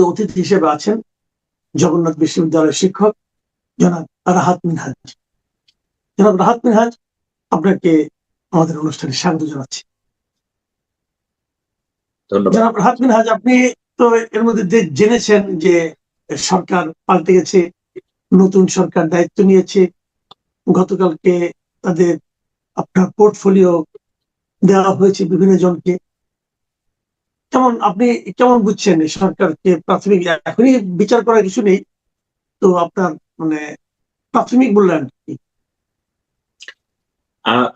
অতিথি হিসেবে আছেন জগন্নাথ বিশ্ববিদ্যালয়ের শিক্ষক জনাব রাহাত মিনহাজ। জনাব রাহাত মিনহাজ আপনাকে আমাদের অনুষ্ঠানে স্বাগত জানাচ্ছি। জনাব রাহাত মিনহাজ আপনি তো এর মধ্যে জেনেছেন যে সরকার পাল্টে গেছে নতুন সরকার দায়িত্ব নিয়েছে গতকালকে তাদের আপনার পোর্টফোলিও দেওয়া হয়েছে বিভিন্ন জনকে। কেমন আপনি কেমন বুঝছেন সরকারকে প্রাথমিক, এখনই বিচার করার কিছু নেই, তো আপনার মানে প্রাথমিক মূল্যায়ন কি?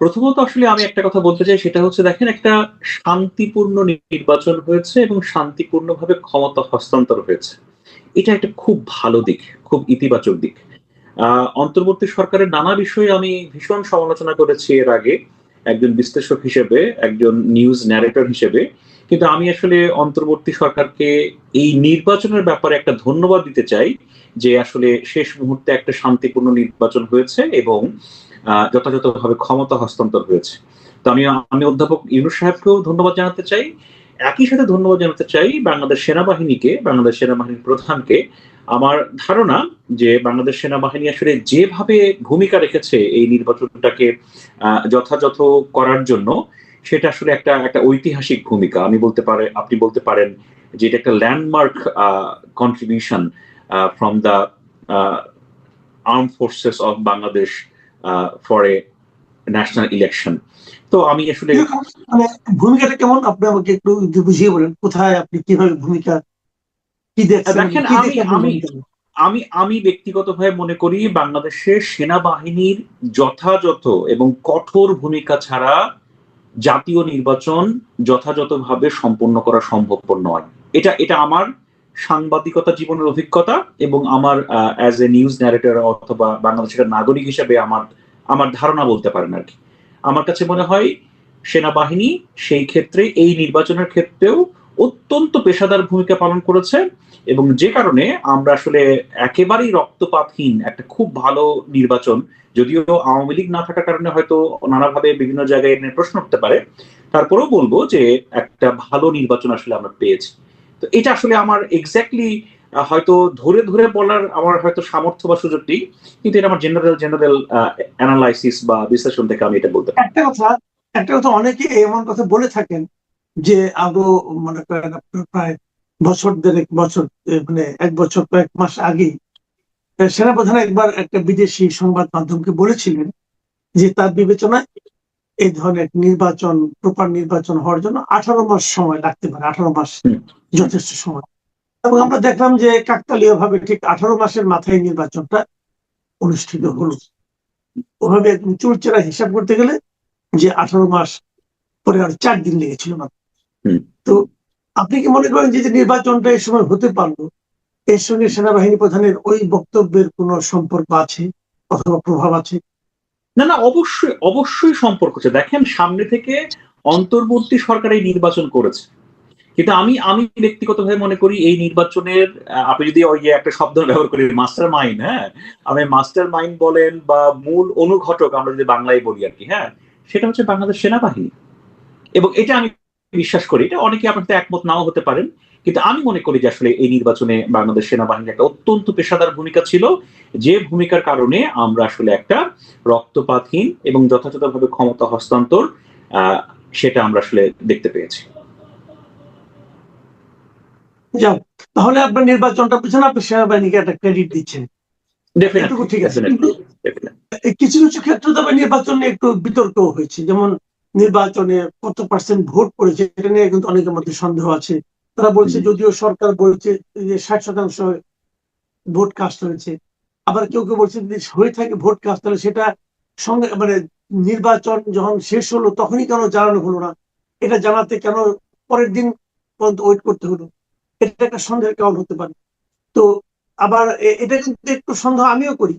প্রথমত আসলে আমি একটা কথা বলতে চাই, সেটা হচ্ছে দেখেন একটা শান্তিপূর্ণ নির্বাচন হয়েছে এবং শান্তিপূর্ণভাবে ক্ষমতা হস্তান্তর হয়েছে। এটা একটা খুব ভালো দিক, খুব ইতিবাচক দিক। অন্তর্বর্তী সরকারের নানা বিষয়ে আমি ভীষণ সমালোচনা করেছি এর আগে, একজন বিশ্লেষক হিসেবে, একজন নিউজ ন্যারেটর হিসেবে। কিন্তু আমি আসলে অন্তর্বর্তী সরকারকে এই নির্বাচনের ব্যাপারে একটা ধন্যবাদ দিতে চাই যে আসলে শেষ মুহূর্তে একটা শান্তিপূর্ণ নির্বাচন হয়েছে এবং যথাযথভাবে ক্ষমতা হস্তান্তর হয়েছে। তো আমি আমি অধ্যাপক ইউনুস সাহেবকেও ধন্যবাদ জানাতে চাই। একই সাথে ধন্যবাদ জানাতে চাই বাংলাদেশ সেনাবাহিনীকে, বাংলাদেশ সেনাবাহিনীর প্রধানকে। আমার ধারণা যে বাংলাদেশ সেনাবাহিনী আসলে যেভাবে ভূমিকা রেখেছে এই নির্বাচনটাকে যথাযথ করার জন্য সেটা আসলে একটা একটা ঐতিহাসিক ভূমিকা। আমি বলতে পারে আপনি বলতে পারেন যে এটা একটা landmark contribution from the arm forces of Bangladesh for a national election তো আমি আসলে মানে ভূমিকাটা কেমন? আপনি আমাকে একটু বুঝিয়ে বলেন কোথায় আপনি কীভাবে ভূমিকা কি দেখছেন দেখেন, আমি- আমি- আমি আমি ব্যক্তিগতভাবে মনে করি বাংলাদেশের সেনাবাহিনীর যথাযথ এবং কঠোর ভূমিকা ছাড়া জাতীয় নির্বাচন যথাযথভাবে সম্পন্ন করা সম্ভবপর নয়। এটা এটা আমার সাংবাদিকতা জীবনের অভিজ্ঞতা এবং আমার অ্যাজ এ নিউজ ন্যারেটর অথবা বাংলাদেশের নাগরিক হিসেবে আমার আমার ধারণা বলতে পারেন আর কি। আমার কাছে মনে হয় সেনাবাহিনী সেই ক্ষেত্রে, এই নির্বাচনের ক্ষেত্রেও অত্যন্ত পেশাদার ভূমিকা পালন করেছে এবং যে কারণে আমরা আসলে একেবারেই রক্তপাতহীন একটা খুব ভালো নির্বাচন, যদিও আওয়ামী লীগ না থাকার কারণে হয়তো নানাভাবে বিভিন্ন জায়গায় এর নিয়ে প্রশ্ন উঠতে পারে। তারপরেও বলব যে একটা ভালো নির্বাচন আসলে আমরা পেয়েছি। তো এটা আসলে আমার এক্স্যাক্টলি হয়তো ধরে ধরে বলার আমার হয়তো সামর্থ্য বা সুযোগ নেই, কিন্তু এটা আমার জেনারেল জেনারেল অ্যানালাইসিস বা বিশ্লেষণ থেকে আমি এটা বলতে একটা কথা একটা কথা অনেকে এমন কথা বলে থাকেন যে আরও মনে করেন আপনার প্রায় বছর দেড়েক বছর মানে এক বছর কয়েক মাস আগেই সেনাপ্রধান একবার একটা বিদেশি সংবাদ মাধ্যমকে বলেছিলেন যে তার বিবেচনায় এই ধরনের নির্বাচন প্রপার নির্বাচন হওয়ার জন্য আঠারো মাস সময় লাগতে পারে আঠারো মাস যথেষ্ট সময়। এবং আমরা দেখলাম যে কাকতালীয় ভাবে ঠিক আঠারো মাসের মাথায় নির্বাচনটা অনুষ্ঠিত হলো। ওভাবে চুলচেরা হিসাব করতে গেলে যে আঠারো মাস পরে আর চার দিন লেগেছিল মাত্র। হুম। তো আপনি কি মনে করেন যে যে নির্বাচনটা এই সময় হতে পারল এর সঙ্গে সেনাবাহিনী প্রধানের ওই বক্তব্যের কোনো সম্পর্ক আছে অথবা প্রভাব আছে? না না অবশ্যই অবশ্যই সম্পর্ক আছে। দেখেন সামনে থেকে অন্তর্বর্তী সরকার এই নির্বাচন করেছে। কিন্তু আমি আমি ব্যক্তিগতভাবে মনে করি এই নির্বাচনের আপনি যদি ওই একটা শব্দ ব্যবহার করি মাস্টার মাইন্ড হ্যাঁ? আমি মাস্টার মাইন্ড বলেন বা মূল অনুঘটক আমরা যদি বাংলায় বলি আর কি হ্যাঁ? সেটা হচ্ছে বাংলাদেশ সেনাবাহিনী। এবং এটা আমি বিশ্বাস করি এটা অনেকে আপনার একমত নাও হতে পারেন। কিন্তু আমি মনে করি যে আসলে এই নির্বাচনে বাংলাদেশ সেনাবাহিনীর একটা অত্যন্ত পেশাদার ভূমিকা ছিল। যে ভূমিকার কারণে আমরা আসলে একটা রক্তপাতহীন এবং যথাযথভাবে ক্ষমতা হস্তান্তর সেটা আমরা আসলে দেখতে পেয়েছি। তাহলে আপনার নির্বাচনটা পিছনে আপনি সেনাবাহিনীকে একটা ক্রেডিট দিচ্ছেন। ঠিক আছে। কিছু কিছু ক্ষেত্রে তবে নির্বাচন নিয়ে একটু বিতর্ক হয়েছে। যেমন নির্বাচনে কত পার্সেন্ট ভোট পড়েছে এটা নিয়ে কিন্তু অনেকের মধ্যে সন্দেহ আছে। তারা বলছে যদিও সরকার বলছে যে ষাট শতাংশ ভোট কাস্ট হয়েছে আবার কেউ কেউ বলছে যদি হয়ে থাকে ভোট কাজ তাহলে সেটা সঙ্গে মানে নির্বাচন যখন শেষ হলো তখনই কেন জানানো হলো না? এটা জানাতে কেন পরের দিন পর্যন্ত ওয়েট করতে হলো? এটা একটা সন্দেহের কারণ হতে পারে। তো আবার এটা কিন্তু একটু সন্দেহ আমিও করি।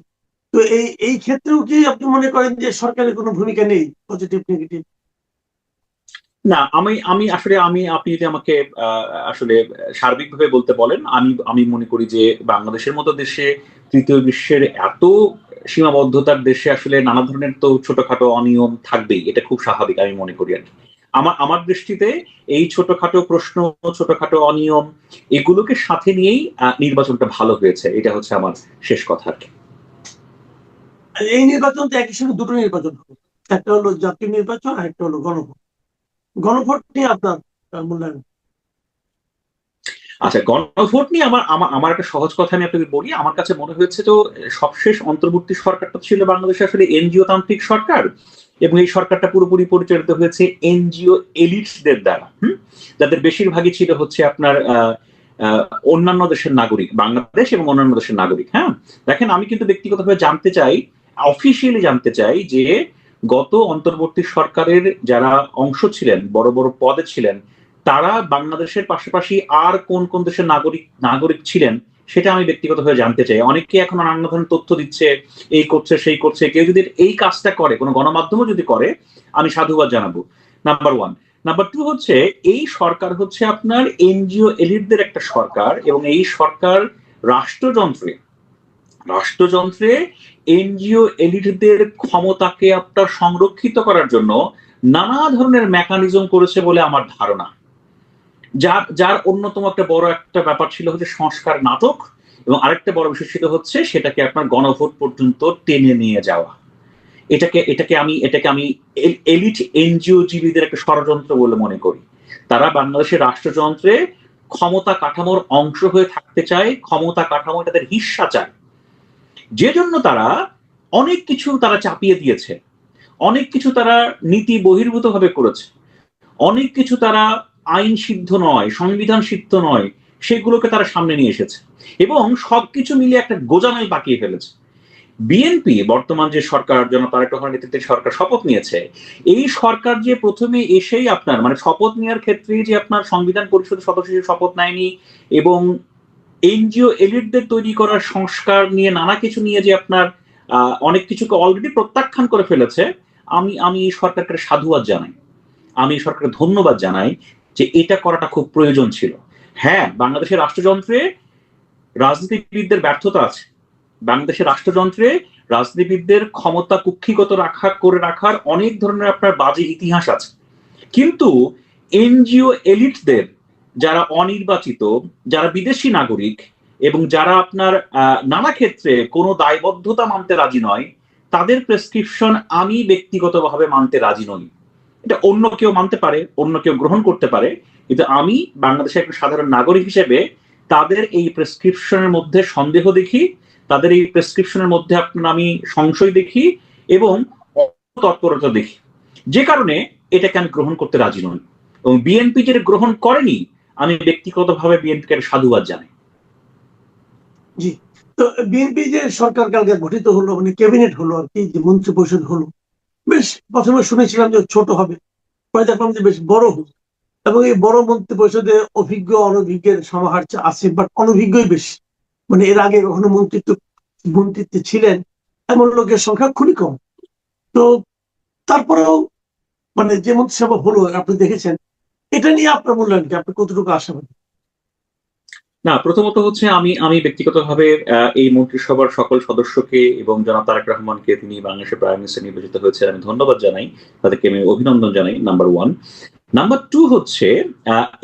তো এই এই ক্ষেত্রেও কি আপনি মনে করেন যে সরকারের কোনো ভূমিকা নেই পজিটিভ নেগেটিভ না, আমি আমি আসলে, আমি, আপনি যদি আমাকে আসলে সার্বিকভাবে বলতে বলেন, আমি আমি মনে করি যে বাংলাদেশের মতো দেশে, তৃতীয় বিশ্বের এত সীমাবদ্ধতার দেশে আসলে নানা ধরনের তো ছোটখাটো অনিয়ম থাকবেই, এটা খুব স্বাভাবিক আমি মনে করি আর কি। আমার আমার দৃষ্টিতে এই ছোটখাটো প্রশ্ন, ছোটখাটো অনিয়ম, এগুলোকে সাথে নিয়েই নির্বাচনটা ভালো হয়েছে, এটা হচ্ছে আমার শেষ কথা আর কি। এই নির্বাচন তো একই সঙ্গে দুটো নির্বাচন একটা হলো জাতীয় নির্বাচন আর একটা হলো গণভোট। গণভোট নিয়ে আপনার মূল্যায়ন। আচ্ছা গণভোট নিয়ে আমার আমার একটা সহজ কথা আমি আপনাকে বলি। আমার কাছে মনে হয়েছে তো, সবশেষ অন্তর্বর্তী সরকারটা ছিল বাংলাদেশে আসলে এনজিও তান্ত্রিক সরকার এবং এই সরকারটা পুরোপুরি পরিচালিত হয়েছে এনজিও এলিটসদের দ্বারা, হুম? যাদের বেশিরভাগই ছিল হচ্ছে আপনার অন্যান্য দেশের নাগরিক, বাংলাদেশ এবং অন্যান্য দেশের নাগরিক হ্যাঁ? দেখেন, আমি কিন্তু ব্যক্তিগতভাবে জানতে চাই অফিসিয়ালি জানতে চাই যে গত অন্তর্বর্তী সরকারের যারা অংশ ছিলেন, বড় বড় পদে ছিলেন, তারা বাংলাদেশের পাশাপাশি আর কোন কোন দেশের নাগরিক নাগরিক ছিলেন, সেটা আমি ব্যক্তিগত ব্যক্তিগতভাবে জানতে চাই। অনেকে এখন নানান ধরনের তথ্য দিচ্ছে, এই করছে, সেই করছে। কেউ যদি এই কাজটা করে, কোনো গণমাধ্যমও যদি করে, আমি সাধুবাদ জানাব। নাম্বার ওয়ান নাম্বার টু হচ্ছে, এই সরকার হচ্ছে আপনার এনজিও এলিটদের একটা সরকার এবং এই সরকার রাষ্ট্রযন্ত্রে রাষ্ট্রযন্ত্রে এনজিও এলিটদের ক্ষমতাকে আপনার সংরক্ষিত করার জন্য নানা ধরনের মেকানিজম করেছে বলে আমার ধারণা। যার যার অন্যতম একটা বড় একটা ব্যাপার ছিল হচ্ছে সংস্কার নাটক এবং আরেকটা বড় বিষয় ছিল হচ্ছে সেটাকে আপনার গণভোট পর্যন্ত টেনে নিয়ে যাওয়া। এটাকে এটাকে আমি এটাকে আমি এলিট এনজিও জীবীদের একটা ষড়যন্ত্র বলে মনে করি। তারা বাংলাদেশের রাষ্ট্রযন্ত্রে ক্ষমতা কাঠামোর অংশ হয়ে থাকতে চায়, ক্ষমতা কাঠামো তাদের হিস্সা চায়। যে জন্য তারা অনেক কিছু তারা চাপিয়ে দিয়েছে। অনেক কিছু তারা নীতি বহির্ভূত ভাবে করেছে। অনেক কিছু তারা আইন সিদ্ধ নয়, সংবিধান সিদ্ধ নয়, সেগুলোকে তারা সামনে নিয়ে এসেছে এবং সবকিছু মিলিয়ে একটা গোজামাই পাকিয়ে ফেলেছে। বিএনপি, বর্তমান যে সরকার জনতা তারেক রহমানের নেতৃত্বে সরকার শপথ নিয়েছে। এই সরকার যে প্রথমে এসেই আপনার মানে শপথ নেওয়ার ক্ষেত্রে যে আপনার সংবিধান পরিষদের সদস্য শপথ নেয়নি এবং এনজিও এলিটদের তৈরি করার সংস্কার নিয়ে নানা কিছু নিয়ে যে আপনার অনেক কিছুকে অলরেডি প্রত্যাখ্যান করে ফেলেছে, আমি আমি এই সরকারকে সাধুবাদ জানাই। আমি এই সরকারকে ধন্যবাদ জানাই যে এটা করাটা খুব প্রয়োজন ছিল। হ্যাঁ বাংলাদেশের রাষ্ট্রযন্ত্রে রাজনীতিবিদদের ব্যর্থতা আছে। বাংলাদেশের রাষ্ট্রযন্ত্রে রাজনীতিবিদদের ক্ষমতা কুক্ষিগত রাখা, করে রাখার অনেক ধরনের আপনার বাজে ইতিহাস আছে। কিন্তু এনজিও এলিটদের যারা অনির্বাচিত, যারা বিদেশি নাগরিক এবং যারা আপনার নানা ক্ষেত্রে কোনো দায়বদ্ধতা মানতে রাজি নয়, তাদের প্রেসক্রিপশন আমি ব্যক্তিগতভাবে মানতে রাজি নই। এটা অন্য কেউ মানতে পারে, অন্য কেউ গ্রহণ করতে পারে, কিন্তু আমি বাংলাদেশের একটা সাধারণ নাগরিক হিসেবে তাদের এই প্রেসক্রিপশনের মধ্যে সন্দেহ দেখি, তাদের এই প্রেসক্রিপশনের মধ্যে আপনার আমি সংশয় দেখি এবং তৎপরতা দেখি। যে কারণে এটাকে আমি গ্রহণ করতে রাজি নই। এবং বিএনপি যেটা গ্রহণ করেনি আমি ব্যক্তিগতভাবে বিএনপিকে সাধুবাদ জানাই। জি, তো বিএনপি যে সরকার কালকে গঠিত হলো মানে ক্যাবিনেট হলো আর কি, যে মন্ত্রী পরিষদ হলো, বেশ প্রথমে শুনেছিলাম যে ছোট হবে পরে দেখলাম যে বেশ বড় হলো এবং এই বড় মন্ত্রী পরিষদে অভিজ্ঞ, অনভিজ্ঞের সমাহার আছে বাট অনভিজ্ঞই বেশি মানে এর আগে কখনো মন্ত্রিত্ব, মন্ত্রিত্বে ছিলেন, এমন লোকের সংখ্যা খুবই কম। তো তারপরেও মানে যে মন্ত্রিসভা হলো, আপনি দেখেছেন এটা নিয়ে আপনার মূল্যায়ন কি? আপনি কতটুকু আশাবাদী? না, প্রথমত হচ্ছে আমি আমি ব্যক্তিগতভাবে এই মন্ত্রিসভার সকল সদস্যকে এবং জনাব তারেক রহমানকে, তিনি বাংলাদেশের প্রাইম মিনিস্টার নির্বাচিত হয়েছে আমি ধন্যবাদ জানাই। তাদেরকে আমি অভিনন্দন জানাই নাম্বার ওয়ান নাম্বার টু হচ্ছে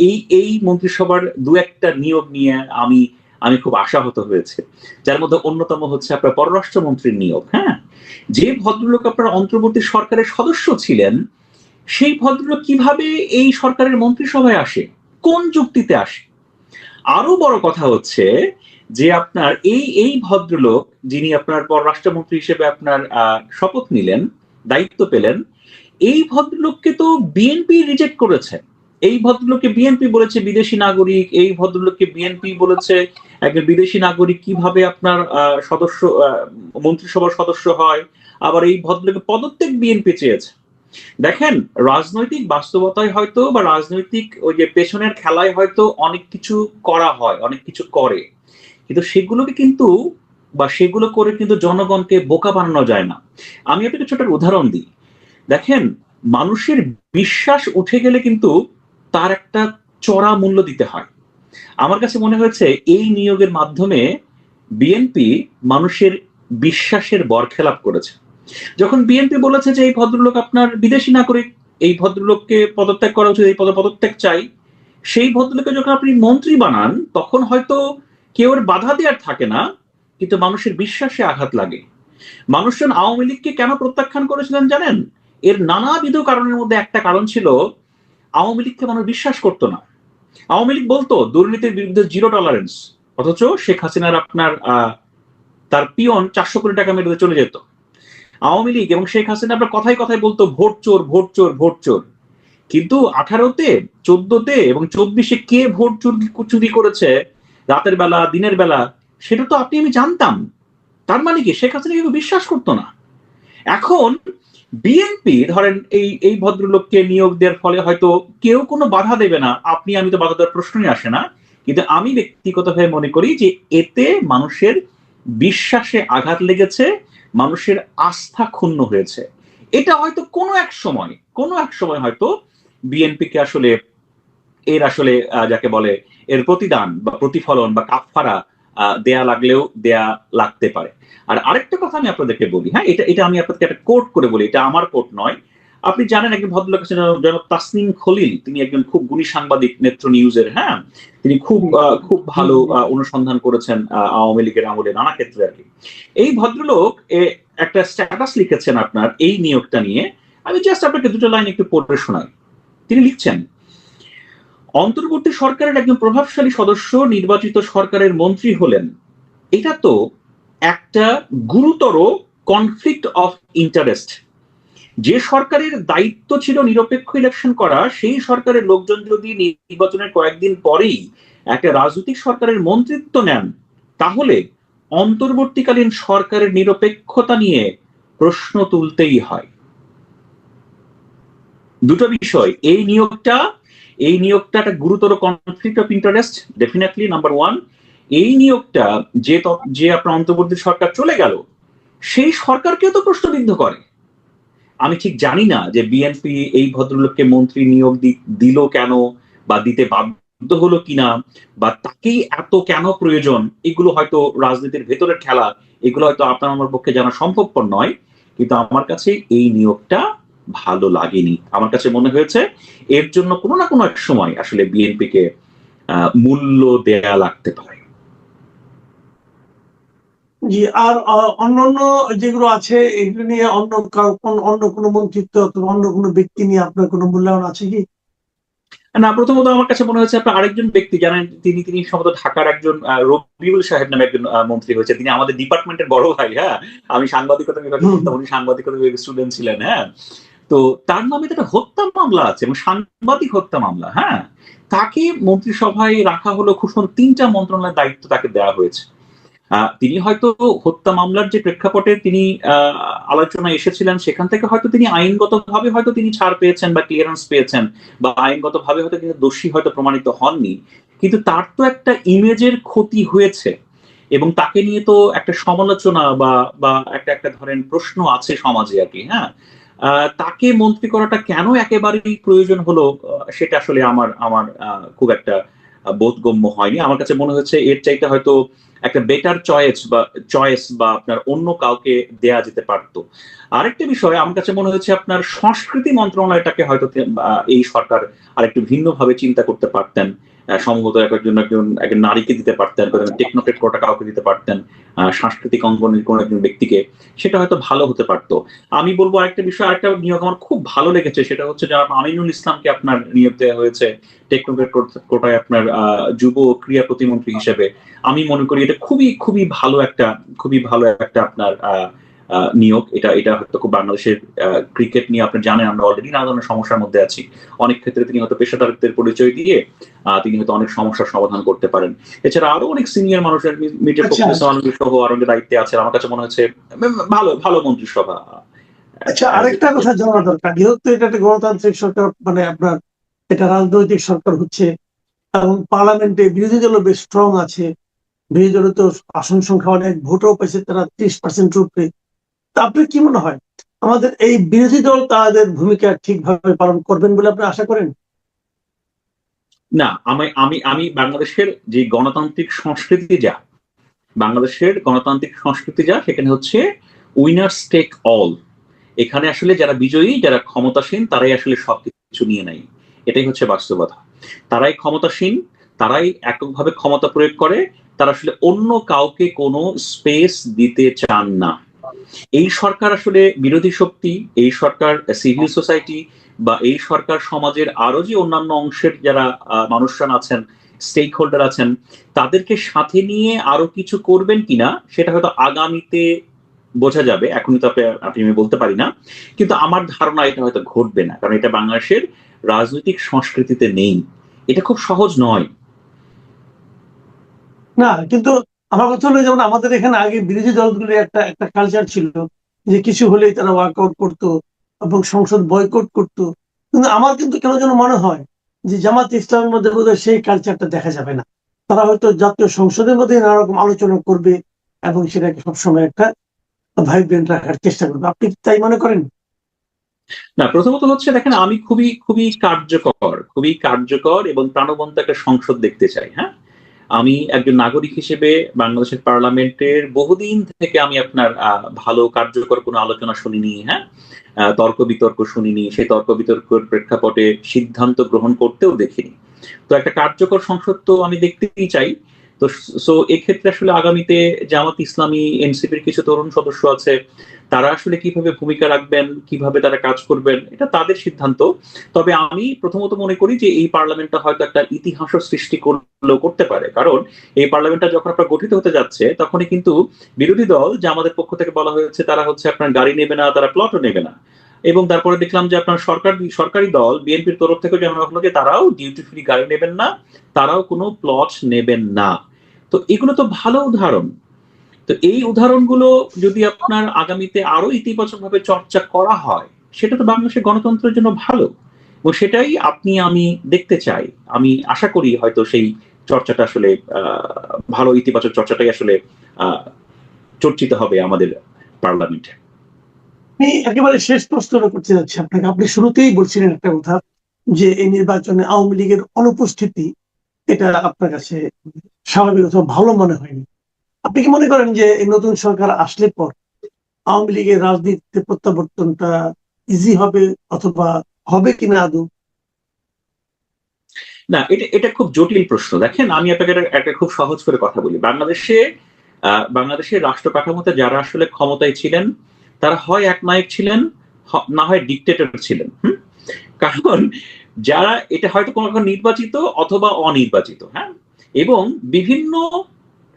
এই এই মন্ত্রিসভার দু একটা নিয়োগ নিয়ে আমি আমি খুব আশাহত হয়েছে। যার মধ্যে অন্যতম হচ্ছে আপনার পররাষ্ট্রমন্ত্রীর নিয়োগ হ্যাঁ? যে ভদ্রলোক আপনার অন্তর্বর্তী সরকারের সদস্য ছিলেন সেই ভদ্রলোক কীভাবে এই সরকারের মন্ত্রিসভায় আসে? কোন যুক্তিতে আসে? আরও বড় কথা হচ্ছে যে আপনার এই এই ভদ্রলোক যিনি আপনার পররাষ্ট্রমন্ত্রী হিসেবে আপনার শপথ নিলেন, দায়িত্ব পেলেন, এই ভদ্রলোককে তো বিএনপি রিজেক্ট করেছে। এই ভদ্রলোককে বিএনপি বলেছে বিদেশি নাগরিক, এই ভদ্রলোককে বিএনপি বলেছে একজন বিদেশি নাগরিক কীভাবে আপনার সদস্য মন্ত্রিসভার সদস্য হয়, আবার এই ভদ্রলোকের পদত্যাগ বিএনপি চেয়েছে। দেখেন, রাজনৈতিক বাস্তবতায় হয়তো বা রাজনৈতিক ওই যে পেছনের খেলায় হয়তো অনেক কিছু করা হয়, অনেক কিছু করে। কিন্তু সেগুলোকে কিন্তু বা সেগুলো করে কিন্তু জনগণকে বোকা বানানো যায় না। আমি আপনাকে ছোট উদাহরণ দিই। দেখেন, মানুষের বিশ্বাস উঠে গেলে কিন্তু তার একটা চড়া মূল্য দিতে হয়। আমার কাছে মনে হয়েছে, এই নিয়োগের মাধ্যমে বিএনপি মানুষের বিশ্বাসের বরখেলাপ করেছে। যখন বিএনপি বলেছে যে এই ভদ্রলোক আপনার বিদেশি নাগরিক, এই ভদ্রলোককে পদত্যাগ করা উচিত, এই পদে পদত্যাগ চাই, সেই ভদ্রলোককে যখন আপনি মন্ত্রী বানান, তখন হয়তো কেউ বাধা দেওয়ার থাকে না, কিন্তু মানুষের বিশ্বাসে আঘাত লাগে। মানুষজন আওয়ামী লীগকে কেন প্রত্যাখ্যান করেছিলেন জানেন? এর নানাবিধ কারণের মধ্যে একটা কারণ ছিল, আওয়ামী লীগকে মানুষ বিশ্বাস করতো না। আওয়ামী লীগ বলতো, দুর্নীতির বিরুদ্ধে জিরো টলারেন্স অথচ শেখ হাসিনার আপনার তার পিয়ন চারশো কোটি টাকা মেরে চলে যেত। আওয়ামী লীগ এবং শেখ হাসিনা আপনার কথায় কথায় বলতো, ভোট চোর ভোট চোর ভোট চোর। কিন্তু আঠারোতে, চোদ্দতে এবং চব্বিশে কে ভোট চুরি চুরি করেছে? রাতের বেলা, দিনের বেলা, সেটা তো আপনি, আমি জানতাম। তার মানে কি? শেখ হাসিনা কিন্তু বিশ্বাস করতো না। এখন বিএনপি ধরেন এই এই ভদ্রলোককে নিয়োগ দেওয়ার ফলে হয়তো কেউ কোনো বাধা দেবে না। আপনি, আমি তো বাধা দেওয়ার প্রশ্নই আসে না। কিন্তু আমি ব্যক্তিগতভাবে মনে করি যে এতে মানুষের বিশ্বাসে আঘাত লেগেছে। মানুষের আস্থা ক্ষুণ্ণ হয়েছে। এটা হয়তো কোনো এক সময়, কোনো এক সময় হয়তো বিএনপিকে আসলে, এর আসলে যাকে বলে, এর প্রতিদান বা প্রতিফলন বা কাফারা দেয়া লাগলেও, দেয়া লাগতে পারে। আর আরেকটা কথা আমি আপনাদেরকে বলি হ্যাঁ এটা এটা আমি আপনাদেরকে একটা কোট করে বলি, এটা আমার কোট নয় আপনি জানেন একজন ভদ্রলোক আছেন জনাব তাসনিম খলিল। তিনি একজন খুব গুণী সাংবাদিক নেত্র নিউজের হ্যাঁ? তিনি খুব খুব ভালো অনুসন্ধান করেছেন আওয়ামী লীগের আমলে নানা ক্ষেত্রে আর কি। এই ভদ্রলোক একটা স্ট্যাটাস লিখেছেন আপনার এই নিয়োগটা নিয়ে। আমি জাস্ট আপনাকে দুটো লাইন একটু পড়ে শোনাই। তিনি লিখছেন অন্তর্বর্তী সরকারের একজন প্রভাবশালী সদস্য নির্বাচিত সরকারের মন্ত্রী হলেন। এটা তো একটা গুরুতর কনফ্লিক্ট অফ ইন্টারেস্ট যে সরকারের দায়িত্ব ছিল নিরপেক্ষ ইলেকশন করা, সেই সরকারের লোকজন যদি নির্বাচনের কয়েকদিন পরেই একটা রাজনৈতিক সরকারের মন্ত্রিত্ব নেন, তাহলে অন্তর্বর্তীকালীন সরকারের নিরপেক্ষতা নিয়ে প্রশ্ন তুলতেই হয়। দুটো বিষয়, এই নিয়োগটা এই নিয়োগটা একটা গুরুতর conflict of interest definitely number one এই নিয়োগটা যে যে আপনার অন্তর্বর্তী সরকার চলে গেল, সেই সরকারকেও তো প্রশ্নবিদ্ধ করে। আমি ঠিক জানি না যে বিএনপি এই ভদ্রলোককে মন্ত্রী নিয়োগ দিল কেন বা দিতে বাধ্য হলো কিনা বা তাকেই এত কেন প্রয়োজন এগুলো হয়তো রাজনীতির ভেতরের খেলা এগুলো হয়তো আপনার আমার পক্ষে জানা সম্ভবপর নয় কিন্তু আমার কাছে এই নিয়োগটা ভালো লাগেনি। আমার কাছে মনে হয়েছে এর জন্য কোনো না কোনো এক সময় আসলে বিএনপি কে আহ, মূল্য দেয়া লাগতে পারে। জি আর অন্যান্য যেগুলো আছে এগুলো নিয়ে অন্য অন্য কোনো মন্ত্রিত্ব অথবা অন্য কোনো ব্যক্তি নিয়ে আপনার কোনো মূল্যায়ন আছে কি? না প্রথমত আমার কাছে মনে হয়েছে আপনার আরেকজন ব্যক্তি জানেন তিনি তিনি সম্ভবত ঢাকার একজন রবিউল সাহেব নামে একজন মন্ত্রী হয়েছে। তিনি আমাদের ডিপার্টমেন্টের বড় ভাই হ্যাঁ? আমি সাংবাদিকতা বিভাগে। পড়তাম উনি সাংবাদিকতা বিভাগের স্টুডেন্ট ছিলেন হ্যাঁ? তো তার নামে তো একটা হত্যা মামলা আছে এবং সাংবাদিক হত্যা মামলা হ্যাঁ? তাকে মন্ত্রিসভায় রাখা হলো খুব সুন্দর তিনটা মন্ত্রণালয়ের দায়িত্ব তাকে দেওয়া হয়েছে। তিনি হয়তো হত্যা মামলার যে প্রেক্ষাপটে তিনি আহ, আলোচনায় এসেছিলেন সেখান থেকে হয়তো তিনি আইনগতভাবে হয়তো তিনি ছাড় পেয়েছেন বা ক্লিয়ারেন্স পেয়েছেন বা আইনগতভাবে হয়তো তিনি দোষী হয়তো প্রমাণিত হননি। কিন্তু তার তো একটা ইমেজের ক্ষতি হয়েছে। এবং তাকে নিয়ে তো একটা সমালোচনা বা বা একটা একটা ধরেন প্রশ্ন আছে সমাজে আর কি হ্যাঁ? আহ, তাকে মন্ত্রী করাটা কেন একেবারেই প্রয়োজন হলো আহ, সেটা আসলে আমার আমার আহ, খুব একটা বোধগম্য হয়নি। আমার কাছে মনে হচ্ছে এর চাইতে হয়তো একটা বেটার চয়েস বা চয়েস বা আপনার অন্য কাউকে দেয়া যেতে পারতো। আরেকটা বিষয়, আমার কাছে মনে হয়েছে আপনার সংস্কৃতি মন্ত্রণালয়টাকে হয়তো এই সরকার আরেকটু ভিন্নভাবে চিন্তা করতে পারতেন। সম্ভবত একজন একজন একজন নারীকে দিতে পারতেন টেকনোক্রেট কোটা কাউকে দিতে পারতেন। সাংস্কৃতিক অঙ্গনের কোনো একজন ব্যক্তিকে সেটা হয়তো ভালো হতে পারত। আমি বলব আরেকটা বিষয় আরেকটা নিয়োগ আমার খুব ভালো লেগেছে সেটা হচ্ছে যে আমিনুল ইসলামকে আপনার নিয়োগ দেওয়া হয়েছে টেকনোক্রেট কোটায় আপনার যুব ক্রিয়া প্রতিমন্ত্রী হিসেবে। আমি মনে করি এটা খুবই খুবই ভালো একটা খুবই ভালো একটা আপনার আহ, নিয়োগ এটা এটা হয়তো খুব বাংলাদেশের ক্রিকেট নিয়ে আপনি জানেন আমরা অলরেডি নানা ধরনের সমস্যার মধ্যে আছি। অনেক ক্ষেত্রে তিনি হয়তো পেশাদারিত্বের পরিচয় দিয়ে তিনি হয়তো অনেক সমস্যার সমাধান করতে পারেন। এছাড়া আরও অনেক সিনিয়র মানুষের মির্জা আচ্ছা। সহ আরও দায়িত্বে আছেন আমার কাছে মনে হচ্ছে ভালো ভালো মন্ত্রিসভা আচ্ছা আরেকটা কথা জানা দরকার। যেহেতু এটা একটা গণতান্ত্রিক সরকার মানে আপনার এটা রাজনৈতিক সরকার হচ্ছে এবং পার্লামেন্টে বিরোধী দল বেশ স্ট্রং আছে। বিরোধী দল তো আসন সংখ্যা অনেক ভোটও পেয়েছে তারা ত্রিশ পার্সেন্ট তা আপনার কি মনে হয়? আমাদের এই বিরোধী দল তাদের ভূমিকা ঠিকভাবে পালন করবেন বলে আপনি আশা করেন? না, আমি আমি আমি বাংলাদেশের যে গণতান্ত্রিক সংস্কৃতি যা, বাংলাদেশের গণতান্ত্রিক সংস্কৃতি যা, সেখানে হচ্ছে উইনার্স টেক অল এখানে আসলে যারা বিজয়ী, যারা ক্ষমতাসীন, তারাই আসলে সবকিছু নিয়ে নেয়। এটাই হচ্ছে বাস্তবতা। তারাই ক্ষমতাসীন, তারাই এককভাবে ক্ষমতা প্রয়োগ করে, তারা আসলে অন্য কাউকে কোনো স্পেস দিতে চান না। এই সরকার আসলে বিরোধী শক্তি, এই সরকার সিভিল সোসাইটি বা এই সরকার সমাজের আরও যে অন্যান্য অংশের যারা মানুষজন আছেন স্টেক হোল্ডার আছেন, তাদেরকে সাথে নিয়ে আরও কিছু করবেন কিনা, সেটা হয়তো আগামীতে বোঝা যাবে। এখনই তো আপনি আমি বলতে পারি না। কিন্তু আমার ধারণা এটা হয়তো ঘটবে না। কারণ এটা বাংলাদেশের রাজনৈতিক সংস্কৃতিতে নেই। এটা খুব সহজ নয়। না, কিন্তু আমার কথা হলো যেমন আমাদের এখানে আগে বিরোধী দলগুলির একটা একটা কালচার ছিল যে কিছু হলেই তারা ওয়ার্কআউট করতো এবং সংসদ বয়কট করতো। কিন্তু আমার কিন্তু কেন যেন মনে হয় যে জামাত ইসলামের মধ্যে বোধহয় সেই কালচারটা দেখা যাবে না। তারা হয়তো জাতীয় সংসদের মধ্যে নানা রকম আলোচনা করবে এবং সেটাকে সবসময় একটা ভাইব্রেন্ট রাখার চেষ্টা করবে। আপনি তাই মনে করেন? না, প্রথমত হচ্ছে দেখেন, আমি খুবই খুবই কার্যকর খুবই কার্যকর এবং প্রাণবন্ত একটা সংসদ দেখতে চাই হ্যাঁ? আমি একজন নাগরিক হিসেবে বাংলাদেশের পার্লামেন্টের বহুদিন থেকে আমি আপনার ভালো কার্যকর কোনো আলোচনা শুনিনি হ্যাঁ? তর্ক বিতর্ক শুনিনি, সেই তর্ক বিতর্কের প্রেক্ষাপটে সিদ্ধান্ত গ্রহণ করতেও দেখিনি। তো একটা কার্যকর সংসদ তো আমি দেখতেই চাই। তো সো এক্ষেত্রে আসলে আগামীতে জামাত ইসলামী, এনসিপির কিছু তরুণ সদস্য আছে, তারা আসলে কীভাবে ভূমিকা রাখবেন, কীভাবে তারা কাজ করবেন, এটা তাদের সিদ্ধান্ত। তবে আমি প্রথমত মনে করি যে এই পার্লামেন্টটা হয়তো একটা ইতিহাস সৃষ্টি করলেও করতে পারে। কারণ এই পার্লামেন্টটা যখন আপনার গঠিত হতে যাচ্ছে, তখনই কিন্তু বিরোধী দল যে আমাদের পক্ষ থেকে বলা হয়েছে, তারা হচ্ছে আপনার গাড়ি নেবে না, তারা প্লটও নেবে না। এবং তারপরে দেখলাম যে আপনার সরকার, সরকারি দল, বিএনপির তরফ থেকে জানানো হলো যে তারাও ডিউটি ফ্রি গাড়ি নেবেন না, তারাও কোনো প্লট নেবেন না। তো এগুলো তো ভালো উদাহরণ। তো এই উদাহরণগুলো যদি আপনার আগামীতে আরও ইতিবাচক ভাবে চর্চা করা হয়, সেটা তো বাংলাদেশের গণতন্ত্রের জন্য ভালো। এবং সেটাই আপনি, আমি দেখতে চাই। আমি আশা করি হয়তো সেই চর্চাটা আসলে ভালো ইতিবাচক চর্চাটাই আসলে চর্চিত হবে আমাদের পার্লামেন্টে। আমি একেবারে শেষ প্রশ্নটা করতে যাচ্ছি আপনাকে। আপনি শুরুতেই বলছিলেন একটা কথা যে এই নির্বাচনে আওয়ামী লীগের অনুপস্থিতি এটা আপনার কাছে স্বাভাবিক অথবা ভালো মনে হয়নি। আপনি কি মনে করেন যে এই নতুন সরকার আসলে পর আওয়ামী লীগের রাজনীতিতে প্রত্যাবর্তনটা ইজি হবে অথবা হবে কিনা আদৌ? না, এটা এটা খুব জটিল প্রশ্ন। দেখেন, আমি আপনাকে একটা- খুব সহজ করে কথা বলি। বাংলাদেশে বাংলাদেশের রাষ্ট্র কাঠামোতে যারা আসলে ক্ষমতায় ছিলেন তারা হয় একনায়ক ছিলেন না হয় ডিকটেটর ছিলেন কারণ যারা এটা হয়তো কোনো নির্বাচিত অথবা অনির্বাচিত হ্যাঁ? এবং বিভিন্ন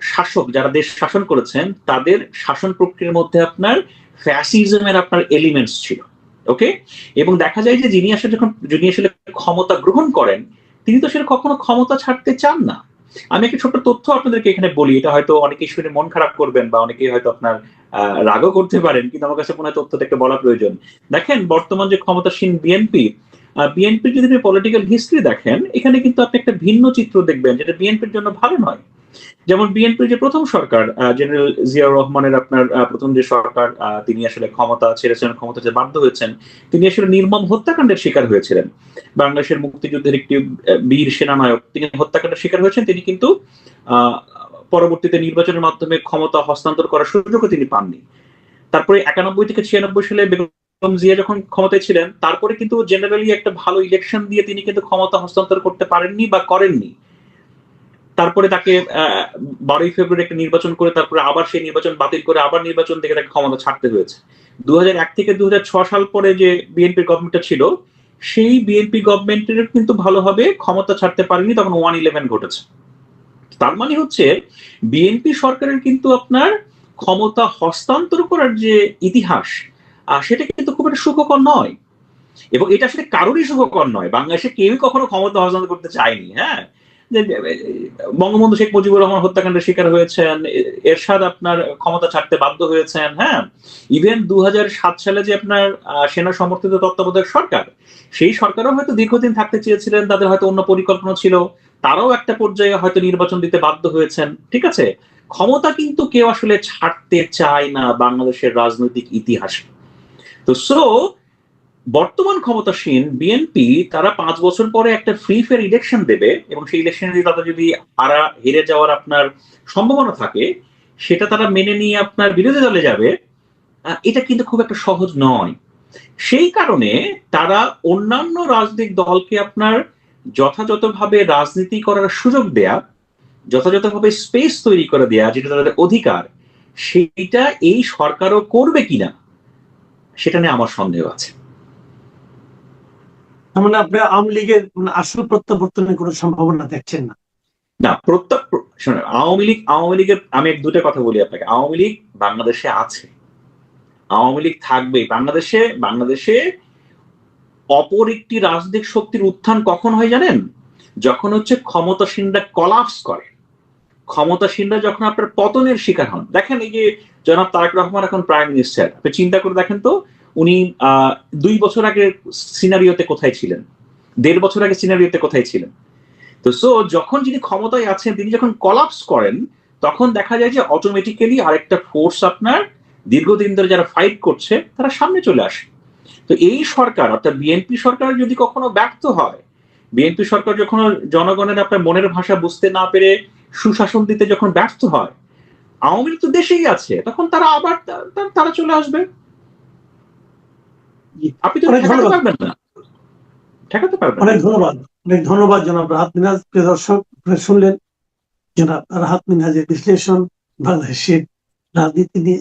শাসক যারা দেশ শাসন করেছেন, তাদের শাসন প্রক্রিয়ার মধ্যে আপনার ফ্যাসিজমের আপনার এলিমেন্টস ছিল ওকে এবং দেখা যায় যে যিনি আসলে যখন, যিনি আসলে ক্ষমতা গ্রহণ করেন, তিনি তো সেটা কখনো ক্ষমতা ছাড়তে চান না। আমি একটা ছোট্ট তথ্য আপনাদেরকে এখানে বলি, এটা হয়তো অনেকে শুনে মন খারাপ করবেন বা অনেকেই হয়তো আপনার রাগও করতে পারেন, কিন্তু আমার কাছে মনে হয় তথ্যটা একটা বলা প্রয়োজন। দেখেন, বর্তমান যে ক্ষমতাসীন বিএনপি বিএনপির যদি আপনি পলিটিক্যাল হিস্ট্রি দেখেন, এখানে কিন্তু আপনি একটা ভিন্ন চিত্র দেখবেন, যেটা বিএনপির জন্য ভালো নয়। যেমন বিএনপির যে প্রথম সরকার জেনারেল জিয়াউর রহমানের আপনার প্রথম যে সরকার তিনি আসলে ক্ষমতা ছেড়েছেন, ক্ষমতা ছেড়ে বাধ্য হয়েছেন, তিনি আসলে নির্মম হত্যাকাণ্ডের শিকার হয়েছিলেন। বাংলাদেশের মুক্তিযুদ্ধের একটি বীর সেনানায়ক তিনি হত্যাকাণ্ডের শিকার হয়েছেন, তিনি কিন্তু পরবর্তীতে নির্বাচনের মাধ্যমে ক্ষমতা হস্তান্তর করার সুযোগও তিনি পাননি। তারপরে একানব্বই থেকে ছিয়ানব্বই সালে বেগম জিয়া যখন ক্ষমতায় ছিলেন, তারপরে কিন্তু জেনারেলি একটা ভালো ইলেকশন দিয়ে তিনি কিন্তু ক্ষমতা হস্তান্তর করতে পারেননি বা করেননি। তারপরে তাকে বারোই ফেব্রুয়ারি একটা নির্বাচন করে তারপরে আবার সেই নির্বাচন বাতিল করে আবার নির্বাচন থেকে তাকে ক্ষমতা ছাড়তে হয়েছে। দু থেকে দু সাল পরে যে বিএনপির গভর্নমেন্টটা ছিল, সেই বিএনপি গভর্নমেন্টের কিন্তু ভালোভাবে ক্ষমতা ছাড়তে পারেনি তখন ওয়ান ইলেভেন ঘটেছে। তার মানে হচ্ছে বিএনপি সরকারের কিন্তু আপনার ক্ষমতা হস্তান্তর করার যে ইতিহাস আহ, সেটা কিন্তু খুব একটা সুখকর নয়। এবং এটা আসলে কারোরই সুখকর নয়। বাংলাদেশে কেউই কখনো ক্ষমতা হস্তান্তর করতে চায়নি হ্যাঁ? বঙ্গবন্ধু শেখ মুজিবুর রহমান হত্যাকাণ্ডের শিকার হয়েছেন এরশাদ আপনার ক্ষমতা ছাড়তে বাধ্য হয়েছেন হ্যাঁ? ইভেন দু হাজার সাত সালে যে আপনার সেনা সমর্থিত তত্ত্বাবধায়ক সরকার সেই সরকারও হয়তো দীর্ঘদিন থাকতে চেয়েছিলেন তাদের হয়তো অন্য পরিকল্পনা ছিল। তারাও একটা পর্যায়ে হয়তো নির্বাচন দিতে বাধ্য হয়েছেন, ঠিক আছে? ক্ষমতা কিন্তু কেউ আসলে ছাড়তে চায় না বাংলাদেশের রাজনৈতিক ইতিহাসে। তো সো বর্তমান ক্ষমতাসীন বিএনপি তারা পাঁচ বছর পরে একটা ফ্রি ফেয়ার ইলেকশন দেবে এবং সেই ইলেকশনে যদি তাদের যদি হারা হেরে যাওয়ার আপনার সম্ভাবনা থাকে, সেটা তারা মেনে নিয়ে আপনার বিরোধী দলে যাবে এটা কিন্তু খুব একটা সহজ নয়। সেই কারণে তারা অন্যান্য রাজনৈতিক দলকে আপনার যথাযথভাবে রাজনীতি করার সুযোগ দেয়া যথাযথভাবে স্পেস তৈরি করে দেয়া যেটা তাদের অধিকার সেইটা এই সরকারও করবে কিনা সেটা নিয়ে আমার সন্দেহ আছে। মানে আপনি আওয়ামী লীগের আসল প্রত্যাবর্তনের কোনো সম্ভাবনা দেখছেন না? না প্রত্যেক শোনেন আওয়ামী লীগ আওয়ামী লীগের আমি এক দুটো কথা বলি আপনাকে। আওয়ামী লীগ বাংলাদেশে আছে। আওয়ামী লীগ থাকবে বাংলাদেশে বাংলাদেশে অপর একটি রাজনৈতিক শক্তির উত্থান কখন হয় জানেন? যখন হচ্ছে ক্ষমতাসীনরা কলাপস করে। ক্ষমতাসীনরা যখন আপনার পতনের শিকার হন। দেখেন এই যে জনাব তারেক রহমান এখন প্রাইম মিনিস্টার আপনি চিন্তা করে দেখেন তো, উনি দুই বছর আগে সিনারিওতে কোথায় ছিলেন? দেড় বছর আগে সিনারিওতে কোথায় ছিলেন? তো সো যখন যিনি ক্ষমতায় আছেন, তিনি যখন কলাপস করেন, তখন দেখা যায় যে অটোমেটিক্যালি আরেকটা ফোর্স আপনার দীর্ঘদিন ধরে যারা ফাইট করছে, তারা সামনে চলে আসে। তো এই সরকার অর্থাৎ বিএনপি সরকার যদি কখনো ব্যর্থ হয় বিএনপি সরকার যখন জনগণের আপনার মনের ভাষা বুঝতে না পেরে সুশাসন দিতে যখন ব্যর্থ হয় আওয়ামী লীগ তো দেশেই আছে তখন তারা আবার তারা চলে আসবে। আপনি তো ঠেকাতে পারবেন না। ঠেকাতে পারবেন অনেক ধন্যবাদ। অনেক ধন্যবাদ জনাব রাহাত প্রিয় দর্শক শুনলেন জনাব রাহাত মিনহাজের বিশ্লেষণ বাংলাদেশের রাজনীতি নিয়ে।